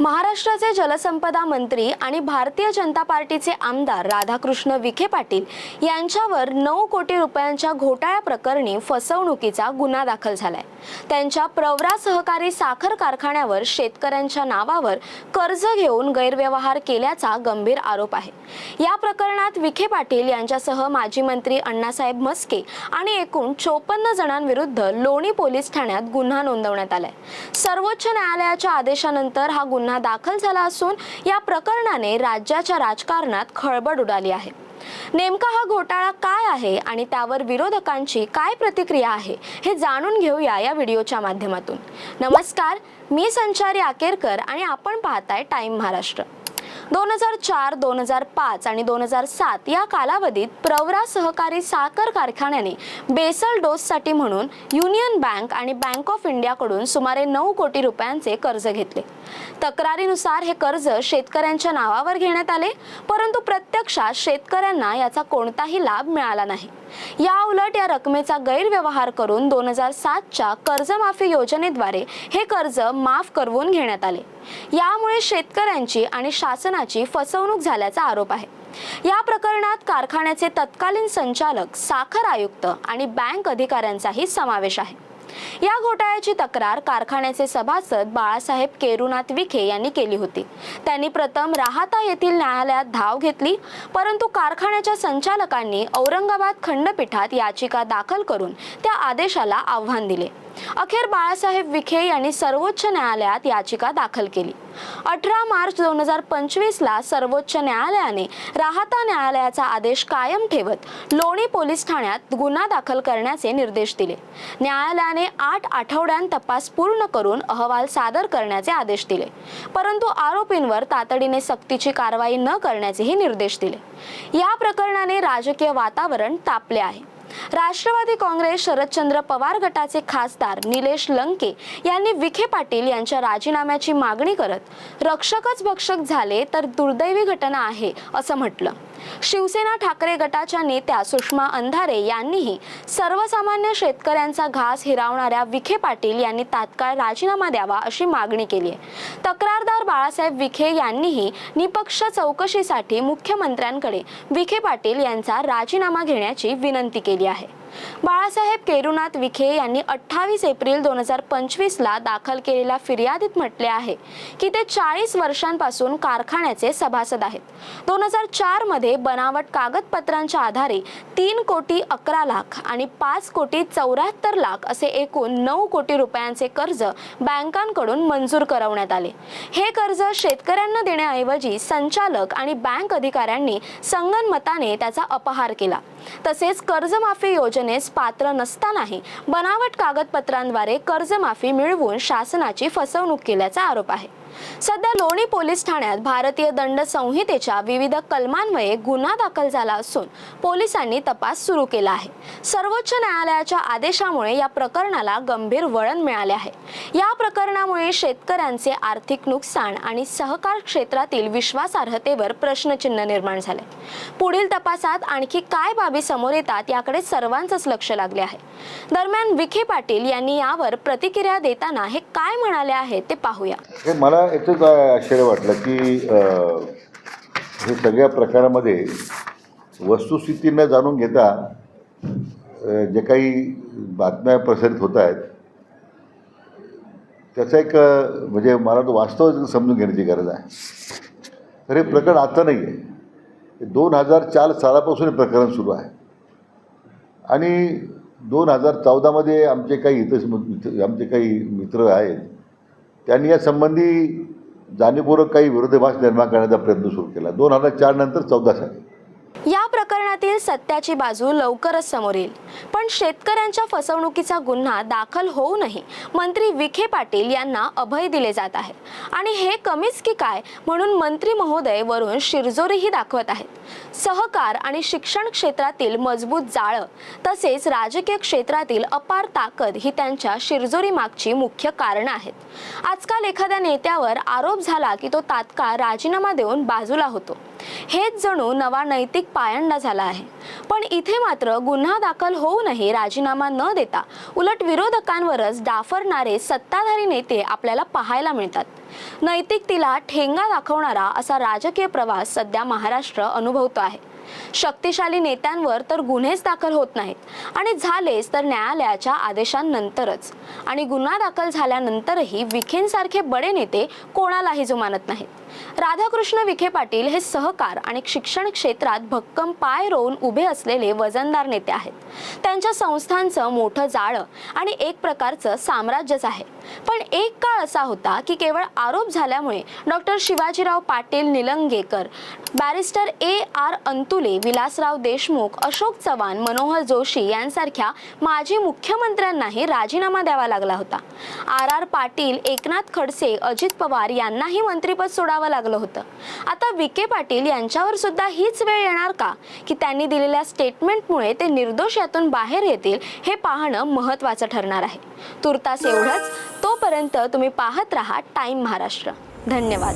महाराष्ट्राचे जलसंपदा मंत्री आणि भारतीय जनता पार्टीचे आमदार राधाकृष्ण विखे पाटील यांच्यावर नऊ कोटी रुपयांच्या घोटाळ्या प्रकरणी फसवणुकीचा गुन्हा दाखल झालाय. त्यांच्या प्रवरा सहकारी साखर कारखान्यावर शेतकऱ्यांच्या नावावर कर्ज घेऊन गैरव्यवहार केल्याचा गंभीर आरोप आहे. या प्रकरणात विखे पाटील यांच्यासह माजी मंत्री अण्णासाहेब मस्के आणि एकूण चोपन्न जणांविरुद्ध लोणी पोलीस ठाण्यात गुन्हा नोंदवण्यात आलाय. सर्वोच्च न्यायालयाच्या आदेशानंतर हा गुन्हा दाखल झाला असून या प्रकरणाने राज्याच्या राजकारणात खळबळ उडाली आहे. नेमका हा घोटाळा काय आहे आणि त्यावर विरोधकांची काय प्रतिक्रिया आहे हे जाणून घेऊया या व्हिडिओच्या माध्यमातून. नमस्कार मी संचारी आकेरकर आणि आपण पाहताय टाइम महाराष्ट्र. दोन हजार चार दोन हजार पाच आणि दोन हजार सात या कालावधीत प्रवरा सहकारी साखर कारखान्याने बेसल डोससाठी म्हणून युनियन बँक आणि बँक ऑफ इंडियाकडून सुमारे नऊ कोटी रुपयांचे कर्ज घेतले. तक्रारीनुसार हे कर्ज शेतकऱ्यांच्या नावावर घेण्यात आले परंतु प्रत्यक्षात शेतकऱ्यांना याचा कोणताही लाभ मिळाला नाही. या उलट या रकमेचा गैरव्यवहार करून दोन हजार सातच्या कर्जमाफी योजनेद्वारे हे कर्ज माफ करवून घेण्यात आले. यामुळे शेतकऱ्यांची आणि शासनाची फसवणूक झाल्याचा आरोप आहे. या प्रकरणात कारखान्याचे तत्कालीन संचालक साखर आयुक्त आणि बँक अधिकाऱ्यांचाही समावेश आहे. या घोटाळ्याची तक्रार कारखान्याचे सभासद बाळासाहेब केरुनाथ विखे यांनी केली होती. त्यांनी प्रथम राहता येथील न्यायालयात धाव घेतली परंतु कारखान्याच्या संचालकांनी औरंगाबाद खंडपीठात याचिका दाखल करून त्या आदेशाला आव्हान दिले. अखेर बाळासाहेब विखे यांनी सर्वोच्च न्यायालयात याचिका दाखल केली. अठरा मार्च दोन हजार पंचवीसला सर्वोच्च न्यायालयाने राहता न्यायालयाचा आदेश कायम ठेवत लोणी पोलीस ठाण्यात गुन्हा दाखल करण्याचे निर्देश दिले. न्यायालयाने आठ आठवड्यां तपास पूर्ण करून अहवाल सादर करण्याचे आदेश दिले. परंतु आरोपींवर तातडीने सक्तीची कारवाई न करण्याचेही निर्देश दिले. या प्रकरणाने राजकीय वातावरण तापले आहे. राष्ट्रवादी काँग्रेस शरदचंद्र पवार गटाचे खासदार निलेश लंके यांनी विखे पाटील यांच्या राजीनाम्याची मागणी करत रक्षकच भक्षक झाले तर दुर्दैवी घटना आहे असं म्हटलं. शिवसेना ठाकरे गटाच्या नेत्या सुषमा अंधारे यांनीही सर्वसामान्य शेतकऱ्यांचा घास हिरावणाऱ्या विखे पाटील यांनी तात्काळ राजीनामा द्यावा अशी मागणी केली आहे. तक्रारदार बाळासाहेब विखे यांनीही निपक्ष चौकशीसाठी मुख्यमंत्र्यांकडे विखे पाटील यांचा राजीनामा घेण्याची विनंती केली आहे. बाळासाहेब केरुनाथ विखे यांनी अठ्ठावीस एप्रिल दोन हजार पंचवीसला दाखल केलेल्या फिर्यादीत म्हटले आहे की ते चाळीस वर्षांपासून कारखान्याचे सभासद आहेत. दोन हजार चारमध्ये बनावट कागदपत्रांच्या आधारे तीन कोटी अकरा लाख आणि पाच कोटी चौऱ्याहत्तर लाख असे एकूण नऊ कोटी रुपयांचे कर्ज बँकांकडून मंजूर करवण्यात आले. हे कर्ज शेतकऱ्यांना देण्याऐवजी संचालक आणि बँक अधिकाऱ्यांनी संगनमताने त्याचा अपहार केला. तसेच कर्जमाफी योजनेस पात्र नसतानाही बनावट कागदपत्रांद्वारे कर्जमाफी मिळवून शासनाची फसवणूक केल्याचा आरोप आहे. सध्या लोणी पोलीस ठाण्यात भारतीय दंड संहितेच्या विविध कलमान्वये गुन्हा दाखल झाला असून पोलिसांनी तपास सुरू केला आहे. सर्वोच्च न्यायालयाच्या आदेशामुळे या प्रकरणाला गंभीर वळण मिळाले आहे. या प्रकरणामुळे शेतकऱ्यांचे आर्थिक नुकसान आणि सहकार क्षेत्रातील विश्वासार्हतेवर प्रश्नचिन्ह निर्माण झाले. पुढील तपासात आणखी काय बाबी समोर येतात याकडे सर्वांचंच लक्ष लागले आहे. दरम्यान विखे पाटील यांनी यावर प्रतिक्रिया देताना हे काय म्हणाले आहे ते पाहूया. मला याचंच आश्चर्य वाटलं की हे सगळ्या प्रकारामध्ये वस्तुस्थिती न जाणून घेता जे काही बातम्या प्रसारित होत आहेत त्याचा एक म्हणजे मला तो वास्तव समजून घेण्याची गरज आहे. तर हे प्रकरण आता नाही आहे. दोन हजार चार सालापासून हे प्रकरण सुरू आहे. आणि दोन हजार चौदामध्ये आमचे काही इतर मित्र आमचे काही मित्र आहेत त्यांनी या संबंधी जाणीवपूर्वक काही विरोधाभास निर्माण करण्याचा प्रयत्न सुरू केला. दोन हजार चार नंतर चौदा साली. या प्रकरणातील सत्याची बाजू लवकरच समोर येईल. पण शेतकऱ्यांच्या फसवणुकीचा गुन्हा दाखल होऊनही मंत्री विखे पाटील यांना अभय दिले जात आहे आणि हे कमीच की काय म्हणून मंत्री महोदय वरून शिरजोरीही दाखवत आहेत. सहकार आणि शिक्षण क्षेत्रातील मजबूत जाळं तसेच राजकीय क्षेत्रातील अपार ताकद ही त्यांच्या शिरजोरी मागची मुख्य कारणं आहेत. आजकाल एखाद्या नेत्यावर आरोप झाला की तो तात्काळ राजीनामा देऊन बाजूला होतो. हेच जणू नवा नैतिक पायंडा झाला आहे. पण इथे मात्र गुन्हा दाखल होऊनही राजीनामा न देता उलट विरोधकांवरच डाफरणारे सत्ताधारी नेते आपल्याला पाहायला मिळतात. नैतिकतेला ठेंगा दाखवणारा असा राजकीय प्रवास सध्या महाराष्ट्र अनुभवतो आहे. शक्तिशाली नेत्यांवर तर गुन्हेच दाखल होत नाहीत. आणि झालेच तर न्यायालयाच्या आदेशांनंतरच. आणि गुन्हा दाखल झाल्यानंतरही विखेंसारखे बडे नेते कोणालाही जुमानत नाहीत. राधाकृष्ण विखे पाटील हे सहकार आणि शिक्षण क्षेत्रात भक्कम पाय रोवून उभे असलेले वजनदार नेते आहेत. त्यांच्या संस्थांचं मोठं जाळं आणि एक प्रकारचं साम्राज्यच आहे. पण एक काळ असा होता की केवळ आरोप झाल्यामुळे doctor Shivajirao Patil Nilangekar barrister A R Antu Antulay Vilasrao Deshmukh Ashok Chavan Manohar Joshi यांसारख्या माजी मुख्यमंत्र्यांनाही राजीनामा द्यावा लागला होता. आर आर पाटील एकनाथ खडसे अजित पवार यांनाही मंत्रीपद सोडावं लागलं होतं. आता विखे पाटील यांच्यावर सुद्धा हीच वेळ येणार का? की त्यांनी दिलेल्या स्टेटमेंटमुळे ते निर्दोष यातून बाहेर येतील हे पाहणं महत्त्वाचं ठरणार आहे. तुर्तास एवढंच. तोपर्यंत तुम्ही पाहत राहा टाइम महाराष्ट्र. धन्यवाद.